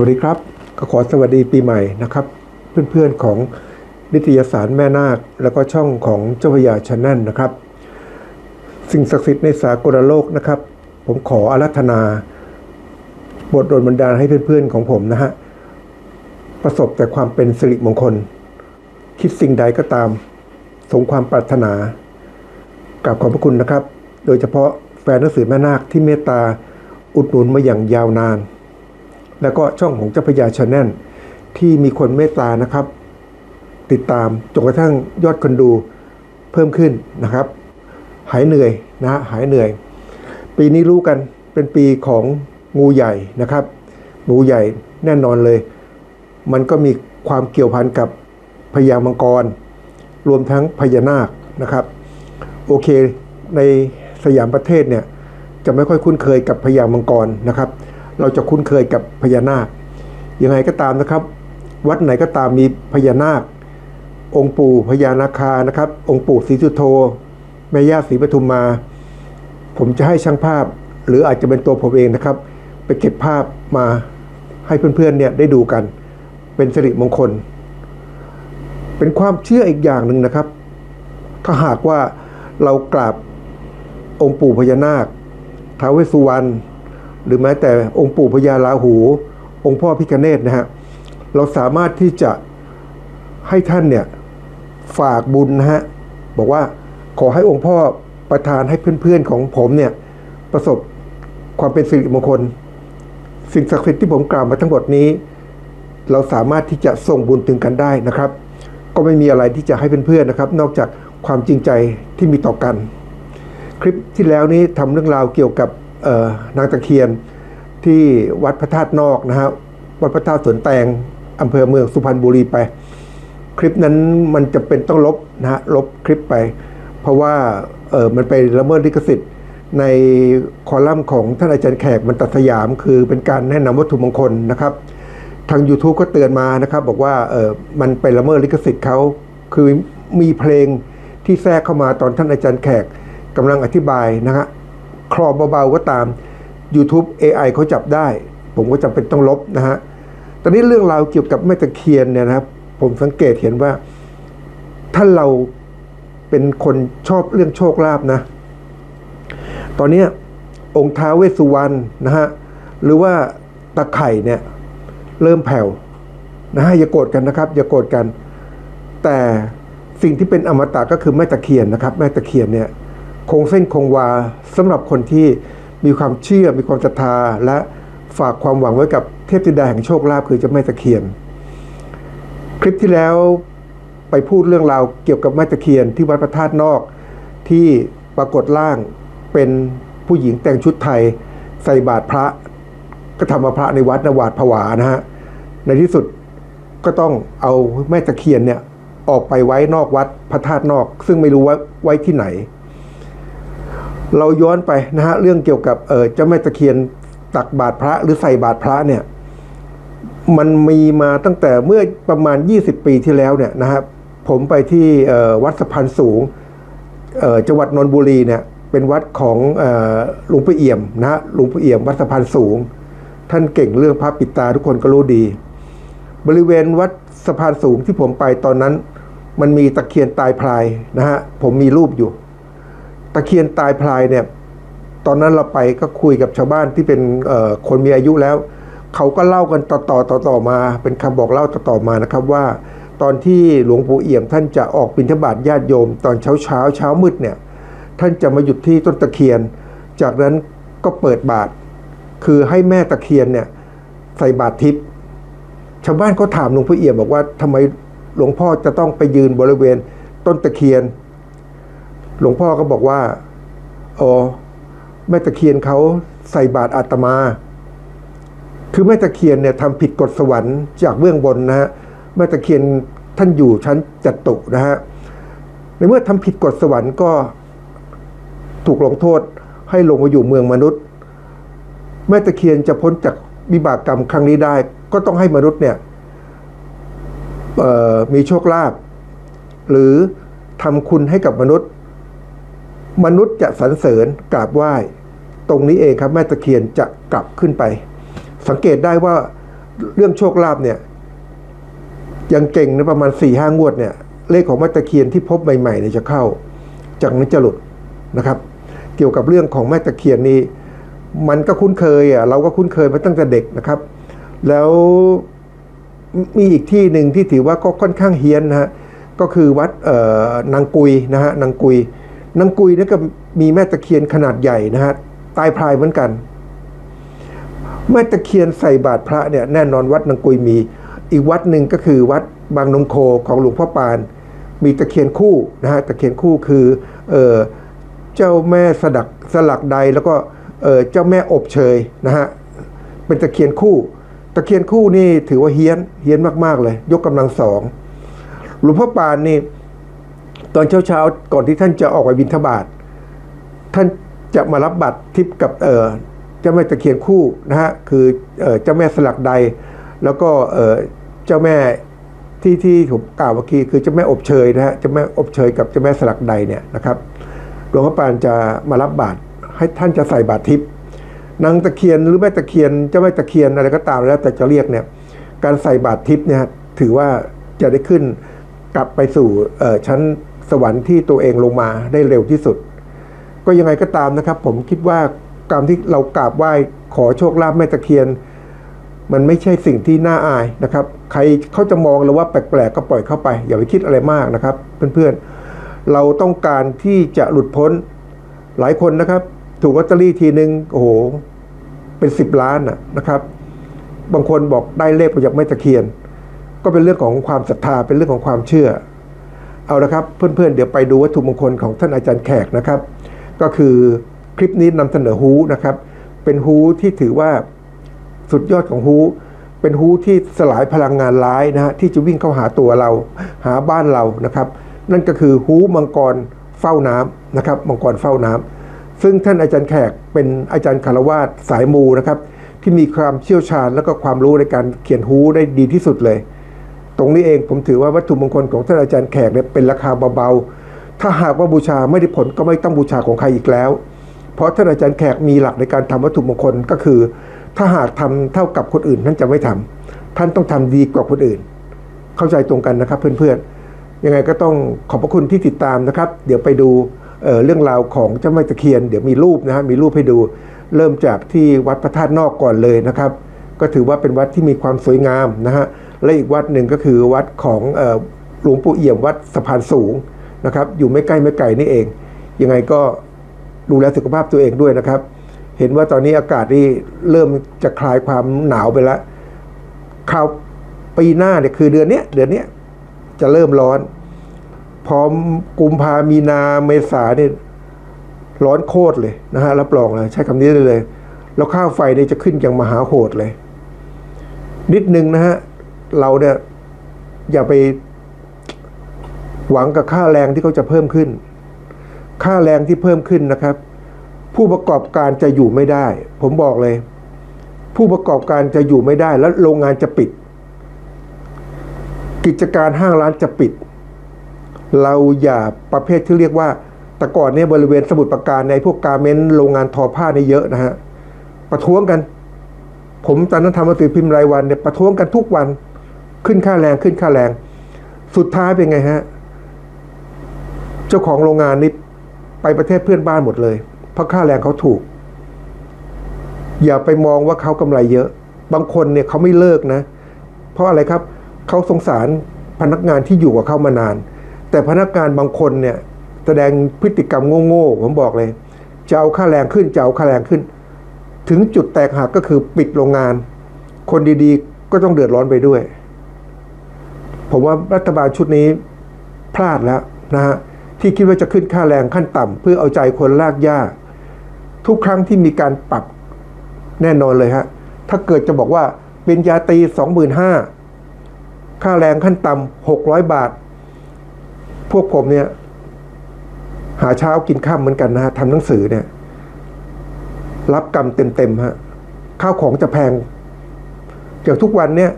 วัสดีครับก็ขอสวัสดีปีใหม่นะครับ เพื่อนๆของนิตยสารแม่นาค แล้วก็ช่องของเจ้าพยาชาแนลนะครับ สิ่งศักดิ์สิทธิ์ในสากลโลกนะครับ ผมขออารัธนา บทโดนบันดาลให้เพื่อนๆของผมนะฮะ ประสบแต่ความเป็นสิริมงคล คิดสิ่งใดก็ตาม สมความปรารถนากราบขอบพระคุณนะครับ โดยเฉพาะแฟนหนังสือแม่นาคที่เมตตาอุดหนุนมาอย่างยาวนาน แล้วก็ช่องของเจ้าพยาชาแนลที่มีคนเมตตานะครับ ติดตามจนกระทั่งยอดคนดูเพิ่มขึ้นนะครับ หายเหนื่อยนะหายเหนื่อย ปีนี้รู้กันเป็นปีของงูใหญ่นะครับ งูใหญ่แน่นอนเลย มันก็มีความเกี่ยวพันกับพญามังกร รวมทั้งพญานาคนะครับ โอเคในสยามประเทศเนี่ยจะไม่ค่อยคุ้นเคยกับพญามังกรนะครับ เราจะคุ้นเคยกับพญานาคยังไงก็ตามนะครับ วัดไหนก็ตามมีพญานาค องค์ปู่พญานาคานะครับ องค์ปู่ศรีสุโธแม่ย่าศรีปทุมมา ผมจะให้ช่างภาพ หรืออาจจะเป็นตัวผมเองนะครับ ไปเก็บภาพมาให้เพื่อนๆเนี่ยได้ดูกัน เป็นสิริมงคล เป็นความเชื่ออีกอย่างหนึ่งนะครับ ถ้าหากว่าเรากราบองค์ปู่พญานาคท้าวเวสสุวรรณ หรือแม้แต่องค์ปู่พญาลาหู องค์พ่อพิคเนตนะฮะเราสามารถที่จะให้ท่านเนี่ยฝากบุญนะฮะบอกว่าขอให้องค์พ่อประทานให้เพื่อนๆของผมเนี่ยประสบความเป็นสิริมงคล สิ่งศักดิ์สิทธิ์ที่ผมกล่าวมาทั้งหมดนี้ เราสามารถที่จะส่งบุญถึงกันได้นะครับ ก็ไม่มีอะไรที่จะให้เพื่อนๆนะครับ นอกจากความจริงใจที่มีต่อกัน คลิปที่แล้วนี้ทำเรื่องราวเกี่ยวกับ นางตะเคียนที่วัดพระธาตุนอกนะฮะวัดพระธาตุสวนแตงอำเภอเมืองสุพรรณบุรีไป คลิปนั้นมันจะเป็นต้องลบนะฮะลบคลิปไป เพราะว่าเออมันไปละเมิดลิขสิทธิ์ในคอลัมน์ของท่านอาจารย์แขกมันตัดสยาม คือเป็นการแนะนำวัตถุมงคลนะครับ ทาง YouTube ก็เตือนมานะครับ บอกว่าเออมันไปละเมิดลิขสิทธิ์เขาคือมีเพลงที่แทรกเข้ามาตอนท่านอาจารย์แขกกำลังอธิบายนะฮะ คลอเบาๆก็ตาม YouTube AI เขาจับได้ ผมก็จำเป็นต้องลบนะฮะตอนนี้เรื่องราวเกี่ยวกับแม่ตะเคียนเนี่ยนะครับ ผมสังเกตเห็นว่า ถ้าเราเป็นคนชอบเรื่องโชคลาภนะ ตอนนี้องค์ท้าเวสสุวรรณนะฮะหรือว่าตะไข่เนี่ยเริ่มแผ่วนะฮะอย่าโกรธกันนะครับ อย่าโกรธกัน แต่สิ่งที่เป็นอมตะก็คือแม่ตะเคียนนะครับ แม่ตะเคียนเนี่ย คงเส้นคงวาสำหรับคนที่มีความเชื่อมีความศรัทธาและฝากความหวังไว้กับเทพธิดาแห่งโชคลาภคือเจ้าแม่ตะเคียน คลิปที่แล้วไปพูดเรื่องราวเกี่ยวกับแม่ตะเคียนที่วัดพระธาตุนอกที่ปรากฏร่างเป็นผู้หญิงแต่งชุดไทยใส่บาตรพระก็ทำมาพระในวัดนวาดผวานะฮะในที่สุดก็ต้องเอาแม่ตะเคียนเนี่ยออกไปไว้นอกวัดพระธาตุนอก ซึ่งไม่รู้ว่าไว้ที่ไหน เราย้อนไปนะฮะเรื่องเกี่ยวกับเออจ้าแม่ตะเคียนตักบาตรพระหรือใส่บาตรพระเนี่ยมันมีมาตั้งแต่เมื่อประมาณ 20 ปีที่แล้วเนี่ยนะครับผมไปที่วัดสะพานสูงจังหวัดนนทบุรีเนี่ยเป็นวัดของหลวงพ่เอี่ยมนะฮะหลวงพ่เอี่ยมวัดสะพานสูง ท่านเก่งเรื่องพระปิตาทุกคนก็รู้ดี บริเวณวัดสะพานสูงที่ผมไปตอนนั้น มันมีตะเคียนตายพลายนะฮะผมมีรูปอยู่ ตะเคียนตายพลายเนี่ยตอนนั้นเราไปก็คุยกับชาวบ้านที่เป็นคนมีอายุแล้ว เขาก็เล่ากันต่อต่อต่อต่อมา เป็นคำบอกเล่าต่อต่อมานะครับว่า ตอนที่หลวงปู่เอี่ยมท่านจะออกบิณฑบาตญาติโยม ตอนเช้าเช้าเช้ามืดเนี่ยท่านจะมาหยุดที่ต้นตะเคียน จากนั้นก็เปิดบาตรคือให้แม่ตะเคียนเนี่ยใส่บาตรทิพย์ชาวบ้านก็ถามหลวงพ่เอี่ยมบอกว่าทำไมหลวงพ่อจะต้องไปยืนบริเวณต้นตะเคียน หลวงพ่อก็บอกว่า อ๋อ แม่ตะเคียนเขาใส่บาตรอาตมา คือแม่ตะเคียนเนี่ยทำผิดกฎสวรรค์จากเบื้องบนนะฮะ แม่ตะเคียนท่านอยู่ชั้นจัตุนะฮะ ในเมื่อทำผิดกฎสวรรค์ก็ถูกลงโทษให้ลงมาอยู่เมืองมนุษย์ แม่ตะเคียนจะพ้นจากวิบากกรรมครั้งนี้ได้ ก็ต้องให้มนุษย์เนี่ยมีโชคลาภหรือทำคุณให้กับมนุษย์ มนุษย์จะสรรเสริญกราบไหว้ ตรงนี้เองครับแม่ตะเคียนจะกลับขึ้นไป สังเกตได้ว่าเรื่องโชคลาภเนี่ย ยังเก่งนะประมาณ4ี่ห้างวดเนี่ย เลขของแม่ตะเคียนที่พบใหม่ๆเนี่ยจะเข้า จากนั้นจะหลุดนะครับ เกี่ยวกับเรื่องของแม่ตะเคียนนี้ มันก็คุ้นเคยอะเราก็คุ้นเคยมาตั้งแต่เด็กนะครับ แล้วมีอีกที่หนึ่งที่ถือว่าก็ค่อนข้างเฮี้ยนนะฮะก็คือวัดนางกุยนะฮะนางกุย นางกุยนี่ก็มีแม่ตะเคียนขนาดใหญ่นะฮะตายพรายเหมือนกันแม่ตะเคียนใส่บาตรพระเนี่ยแน่นอนวัดนางกุยมี อีกวัดหนึ่งก็คือวัดบางนงโคของหลวงพ่อปาน มีตะเคียนคู่นะฮะตะเคียนคู่คือเออเจ้าแม่สดักสลักใดแล้วก็เออเจ้าแม่อบเชยนะฮะเป็นตะเคียนคู่ ตะเคียนคู่นี่ถือว่าเฮี้ยนเฮี้ยนมากๆเลย ยกกำลังสองหลวงพ่อปานนี่ ตอนเช้าๆก่อนที่ท่านจะออกไปบิณฑบาตท่านจะมารับบัตรทิพย์กับเออเจ้าแม่ตะเคียนคู่นะฮะคือเจ้าแม่สลักใด แล้วก็เจ้าแม่ที่ที่ผมกล่าวเมื่อกี้คือเจ้าแม่อบเชยนะฮะเจ้าแม่อบเชยกับเจ้าแม่สลักใดเนี่ยนะครับหลวงพ่อปานจะมารับบาตรให้ท่านจะใส่บาตรทิพย์นางตะเคียนหรือแม่ตะเคียนเจ้าแม่ตะเคียนอะไรก็ตามแล้วแต่จะเรียกเนี่ยการใส่บาตรทิพย์เนี่ยถือว่าจะได้ขึ้นกลับไปสู่ชั้น สวรรค์ที่ตัวเองลงมาได้เร็วที่สุด ก็ยังไงก็ตามนะครับ ผมคิดว่าการที่เรากราบไหว้ขอโชคลาภแม่ตะเคียน มันไม่ใช่สิ่งที่น่าอายนะครับ ใครเขาจะมองเราว่าแปลกๆก็ปล่อยเข้าไป อย่าไปคิดอะไรมากนะครับ เพื่อนๆเราต้องการที่จะหลุดพ้นหลายคนนะครับ ถูกลอตเตอรี่ทีนึงโอ้โหเป็นสิบล้านนะนะครับ บางคนบอกได้เลขมาจากแม่ตะเคียน ก็เป็นเรื่องของความศรัทธาเป็นเรื่องของความเชื่อ เอาละครับเพื่อนๆเดี๋ยวไปดูวัตถุมงคลของท่านอาจารย์แขกนะครับ ก็คือคลิปนี้นำเสนอฮูนะครับ เป็นฮูที่ถือว่าสุดยอดของฮูเป็นฮูที่สลายพลังงานร้ายนะฮะที่จะวิ่งเข้าหาตัวเราหาบ้านเรานะครับ นั่นก็คือฮูมังกรเฝ้าน้ำนะครับมังกรเฝ้าน้ำซึ่งท่านอาจารย์แขกเป็นอาจารย์คารวาสสายมูนะครับ ที่มีความเชี่ยวชาญและก็ความรู้ในการเขียนฮูได้ดีที่สุดเลย ตรงนี้เองผมถือว่าวัตถุมงคลของท่านอาจารย์แขกเนี่ยเป็นราคาเบาๆ ถ้าหากว่าบูชาไม่ได้ผลก็ไม่ต้องบูชาของใครอีกแล้ว เพราะท่านอาจารย์แขกมีหลักในการทำวัตถุมงคลก็คือ ถ้าหากทำเท่ากับคนอื่นท่านจะไม่ทำท่านต้องทำดีกว่าคนอื่น เข้าใจตรงกันนะครับเพื่อนๆ ยังไงก็ต้องขอบพระคุณที่ติดตามนะครับ เดี๋ยวไปดูเเรื่องราวของเจ้าแม่ตะเคียน เดี๋ยวมีรูปนะฮะมีรูปให้ดูเริ่มจากที่วัดพระธาตุนอกก่อนเลยนะครับ ก็ถือว่าเป็นวัดที่มีความสวยงามนะฮะ และอีกวัดหนึ่งก็คือวัดของหลวงปู่เอี่ยมวัดสะพานสูงนะครับอยู่ไม่ใกล้ไม่ไกลนี่เอง ยังไงก็ดูแลสุขภาพตัวเองด้วยนะครับ เห็นว่าตอนนี้อากาศนี่เริ่มจะคลายความหนาวไปแล้วคราวปีหน้าเนี่ยคือเดือนนี้เดือนนี้จะเริ่มร้อน พร้อมกุมภามีนาเมษาเนี่ยร้อนโคตรเลยนะฮะรับรองเลยใช้คำนี้ได้เลย แล้วค่าไฟเนี่ยจะขึ้นอย่างมหาโหดเลย นิดนึงนะฮะ เราเนี่ยอย่าไปหวังกับค่าแรงที่เขาจะเพิ่มขึ้น ค่าแรงที่เพิ่มขึ้นนะครับ ผู้ประกอบการจะอยู่ไม่ได้ ผมบอกเลย ผู้ประกอบการจะอยู่ไม่ได้ แล้วโรงงานจะปิด กิจการห้างร้านจะปิด เราอย่าประเภทที่เรียกว่าแต่ก่อนเนี่ยบริเวณสมุทรปราการในพวกการเมนโรงงานทอผ้านี่เยอะนะฮะประท้วงกัน ผมตอนนั้นทำหนังสือพิมพ์รายวันเนี่ยประท้วงกันทุกวัน ขึ้นค่าแรงขึ้นค่าแรง สุดท้ายเป็นไงฮะ เจ้าของโรงงานนี่ไปประเทศเพื่อนบ้านหมดเลย เพราะค่าแรงเขาถูก อย่าไปมองว่าเขากำไรเยอะ บางคนเนี่ยเขาไม่เลิกนะ เพราะอะไรครับเขาสงสารพนักงานที่อยู่กับเขามานาน แต่พนักงานบางคนเนี่ย แสดงพฤติกรรมโง่ๆผมบอกเลยจะเอาค่าแรงขึ้นจะเอาค่าแรงขึ้น ถึงจุดแตกหักก็คือปิดโรงงาน คนดีๆ ก็ต้องเดือดร้อนไปด้วย ผมว่ารัฐบาลชุดนี้พลาดแล้วนะฮะที่คิดว่าจะขึ้นค่าแรงขั้นต่ำเพื่อเอาใจคนลากหญ้า ทุกครั้งที่มีการปรับแน่นอนเลยฮะถ้าเกิดจะบอกว่าเป็นยาตรีสองหมื่นห้าค่าแรงขั้นต่ำหกร้อยบาท พวกผมเนี่ย หาเช้ากินข้ามเหมือนกันนะฮะทำหนังสือเนี่ย รับกรรมเต็มๆฮะข้าวของจะแพงอย่างทุกวันเนี่ย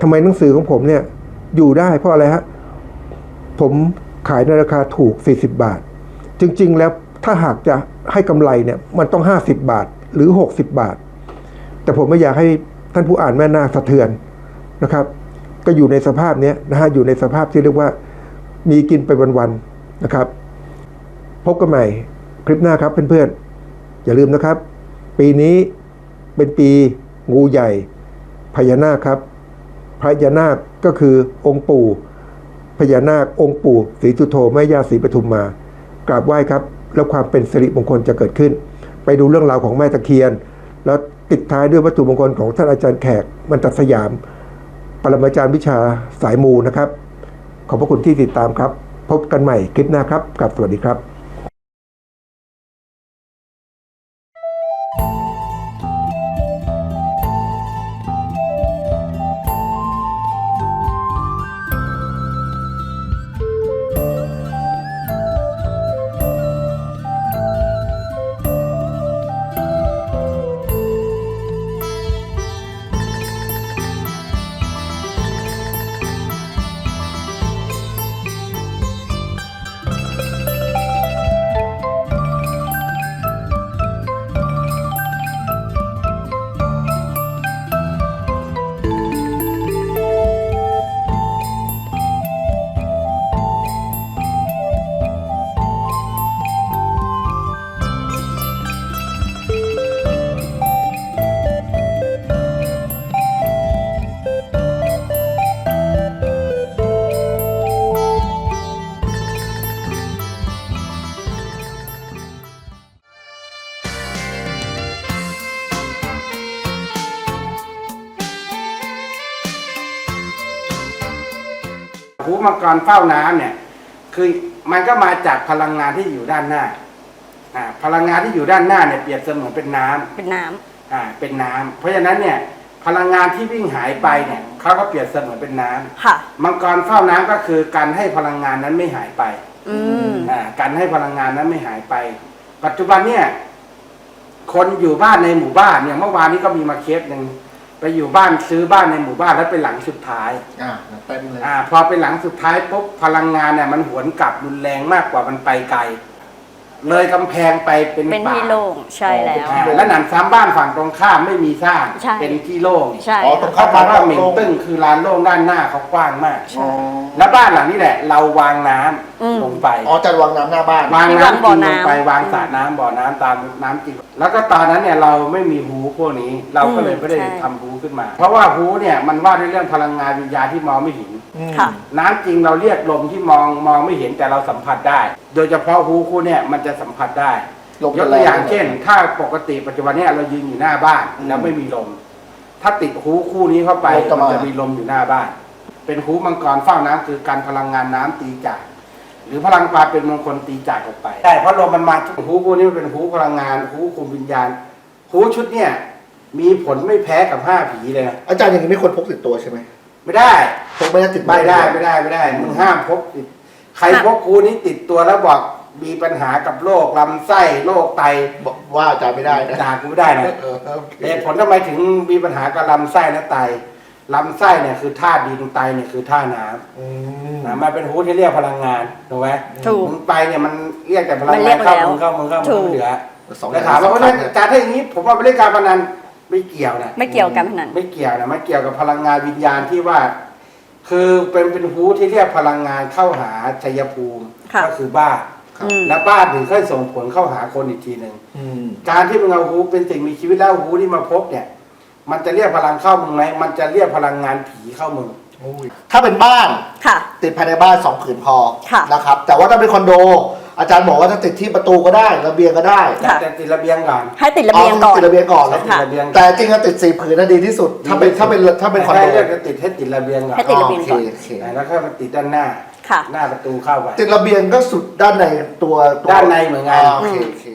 ทำไมหนังสือของผมเนี่ย อยู่ได้เพราะอะไรฮะ ผมขายในราคาถูก 40 บาท จริง ๆ แล้วถ้าหากจะให้กำไรเนี่ย มันต้อง 50 บาทหรือ 60 บาท แต่ผมไม่อยากให้ท่านผู้อ่านแม่นาคสะเทือนนะครับ ก็อยู่ในสภาพนี้นะฮะ อยู่ในสภาพที่เรียกว่า มีกินไปวันๆนะครับ พบกันใหม่คลิปหน้าครับเพื่อนๆ อย่าลืมนะครับ ปีนี้เป็นปีงูใหญ่พญานาคครับพญานาค ก็คือองค์ปู่พญานาคองค์ปู่ศรีสุโธแม่ย่าศรีปทุมมา กราบไหว้ครับ แล้วความเป็นสิริมงคลจะเกิดขึ้น ไปดูเรื่องราวของแม่ตะเคียน แล้วปิดท้ายด้วยวัตถุมงคลของท่านอาจารย์แขกมันตัดสยาม ปรมาจารย์วิชาสายมูนะครับ ขอบพระคุณที่ติดตามครับ พบกันใหม่คลิปหน้าครับกับสวัสดีครับ มังกรเฝ้าน้ำเนี่ย คือมันก็มาจากพลังงานที่อยู่ด้านหน้าอ่าพลังงานที่อยู่ด้านหน้าเนี่ยเปรียบเสมือนเป็นน้ำเป็นน้ำอ่าเป็นน้ำเพราะฉะนั้นเนี่ยพลังงานที่วิ่งหายไปเนี่ยเขาก็เปรียบเสมือนเป็นน้ำค่ะมังกรเฝ้าน้ำก็คือการให้พลังงานนั้นไม่หายไปอืมอ่าการให้พลังงานนั้นไม่หายไป ปัจจุบันเนี่ย คนอยู่บ้านในหมู่บ้านเนี่ยเมื่อวานนี้ก็มีมาเคสหนึ่ง ไปอยู่บ้านซื้อบ้านในหมู่บ้านแล้วเป็นหลังสุดท้าย อ่าเต็มเลย อ่าพอเป็นหลังสุดท้ายปุ๊บพลังงานเนี่ยมันหวนกลับรุนแรงมากกว่ามันไปไกล เลยกำแพงไปเป็นเป็นป่าที่โล่งใช่แล้วอ่าแล้วหนังซ้ำบ้านฝั่งตรงข้ามไม่มีสร้างใช่ เป็นที่โล่งใช่อ๋อตรงเขาข้ามบอกว่าเหม่งตึ้งคือลานโล่งด้านหน้าเขากว้างมากอ๋อแล้วบ้านหลังนี้แหละ เราวางน้ำอืม ลงไป อ๋อจัดวางน้ำหน้าบ้าน วางที่วางน้ำบ่จอริงลน้ำงไปวางสระน้ำบ่อน้ำตามน้ำจริง แล้วก็ตอนนั้นเนี่ยเราไม่มีฮูพวกนี้ เราก็เลยไม่ได้ใช่ ทำฮูขึ้นมา เพราะว่าฮูเนี่ยมันว่าด้วยเรื่องพลังงานวิญญาณที่มองไม่เห็น ค่ะ น้ำจริงเราเรียกลมที่มองมองไม่เห็นแต่เราสัมผัสได้ โดยเฉพาะฮูคู่เนี่ยมันจะสัมผัสได้ลมยจะกแรตัวอย่างเช่น ถ้าปกติปัจจุบันเนี่ยเรายืนอยู่หน้าบ้านอืมแล้วไม่มีลม ถ้าติดฮูคู่นี้เข้าไปลมจะมามัมั นจะมีลมอยู่หน้าบ้าน เป็นฮูมังกรเฝ้าน้ำคือการพลังงานน้ำตีจาก หรือพลังปลาเป็นมงคลตีจากออกไปใช่เพราะลมมันมาทุกฮูคู่นี้มันเป็นฮูพลังงานฮูคุมวิญญาณฮูชุดเนี่ยมีผลไม่แพ้กับห้าผีเลยนะอาจารย์อย่างนี้ไม่ควรพกติดตัวใช่ไหมไม่ได้ พกไม่ได้ติดไม่ได้ไม่ได้ไม่ได้มึงห้ามพกติดใครพกคูนี้ติดตัวแล้วบอกมีปัญหากับโรคลำไส้โรคไตบอกว่าอาจารย์ไม่ได้นะด่ากูไม่ได้นะเออโอเคเหตุผลทำไมถึงมีปัญหากับลำไส้และไตลำไส้เนี่ยคือธาตุดินไตเนี่ยคือธาตุน้อืมำนะมันเป็นฮูที่เรียกพลังงานถูกไหมถูกมึงไปเนี่ยมันเรียกแต่พลังมันเรีงายนกเข้าแล้วมึงเข้ามึงเข้ามึงถูกไม่เหลือสองอแต่ย่างถามว่าเพราะฉะนั้นสำคัญอาจารย์ถ้าอย่างนี้ ผมว่าไม่ได้การพนันไม่เกี่ยวนะ ไม่เกี่ยวกันพนัน ไม่เกี่ยวนะไม่เกี่ยวกับพลังงานวิญญาณที่ว่า คือเป็นเป็นฮูที่เรียกพลังงานเข้าหาชัยภูมิค่ะก็คือบ้านอืม และบ้านถึงค่อยส่งผลเข้าหาคนอีกทีหนึ่งอืม การที่มึงเอาฮูเป็นสิ่งมีชีวิตแล้วฮูที่มาพบเนี่ย มันจะเรียกพลังเข้ามึงไหมมันจะเรียกพลังงานผีเข้ามึงโอ้ยถ้าเป็นบ้านค่ะ ติดภายในบ้านสองผืนพอค่ะ นะครับ แต่ว่าถ้าเป็นคอนโด อาจารย์บอกว่าถ้าติดที่ประตูก็ได้ระเบียงก็ได้ค่ะ แต่ติดระเบียงก่อน ให้ติดระเบียงก่อน ติดระเบียงก่อนให้แล้วติดระเบียงแต่จริงๆติดสี่ผืนน่ะดีที่สุด ถ้าเป็นถ้าเป็นถ้าเป็นคอนโดให้เรียกจะติดให้ติดระเบียงก่อนให้ติดระเบียงก่อนโอเคโอเคแล้วก็มาติดด้านหน้า ค่ะ หน้าประตูเข้าไป ติดระเบียงก็สุดด้านในตัวตัวด้านในเหมือนกันาโอเคโอเค